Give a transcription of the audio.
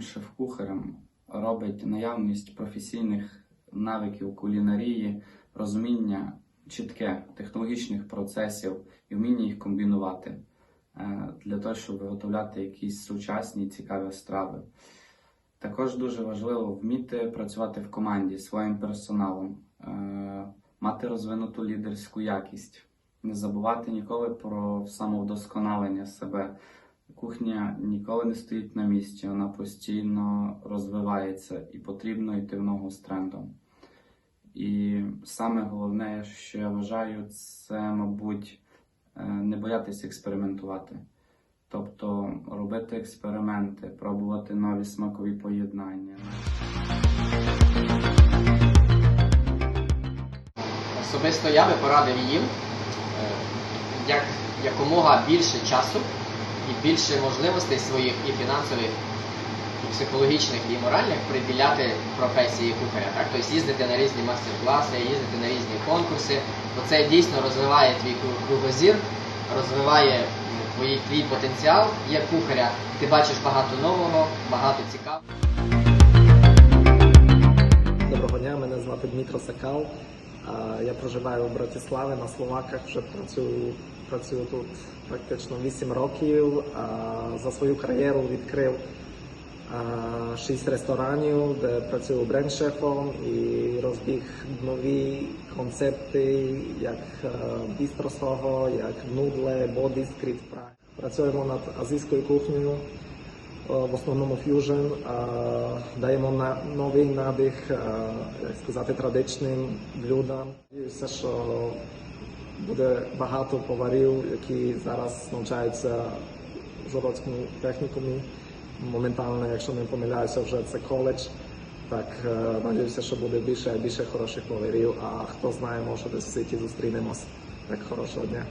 шеф-кухарем робить наявність професійних навиків кулінарії, розуміння чітке технологічних процесів і вміння їх комбінувати е, для того, щоб виготовляти якісь сучасні цікаві страви. Також дуже важливо вміти працювати в команді своїм персоналом, е, мати розвинуту лідерську якість, не забувати ніколи про самовдосконалення себе. Кухня ніколи не стоїть на місці, вона постійно розвивається і потрібно йти в ногу з трендом. І саме головне, що я вважаю, це, мабуть, е, не боятися експериментувати. Тобто робити експерименти, пробувати нові смакові поєднання. Особисто я би порадив їм е, як якомога більше часу і більше можливостей своїх і фінансових, і психологічних, і моральних приділяти професії кухаря. Так? Тобто їздити на різні мастер-класи, їздити на різні конкурси, бо це дійсно розвиває твій кру- кругозір, розвиває твій, твій потенціал як кухаря. Ти бачиш багато нового, багато цікавого. Доброго дня, мене звати Дмитро Сакал. Я проживаю в Братиславі на Словаках. Вже працюю, працюю тут практично 8 років. За свою кар'єру відкрив а, 6 ресторанів, де працюю бренд-шефом і розбіг нові концепти, як е, бістро сого, як нудле, боді скріт. Працюємо над азійською кухнею в основному ф'южн, е, даємо новий надих, е, як сказати, традиційним блюдам. Надіюся, що буде багато поварів, які зараз навчаються Жородському технікумі. Моментально, якщо не помиляюся, вже це коледж. Так, е, надіюся, що буде більше більше хороших поварів, а хто знає, може десь в світі зустрінемось. Так, хорошого дня.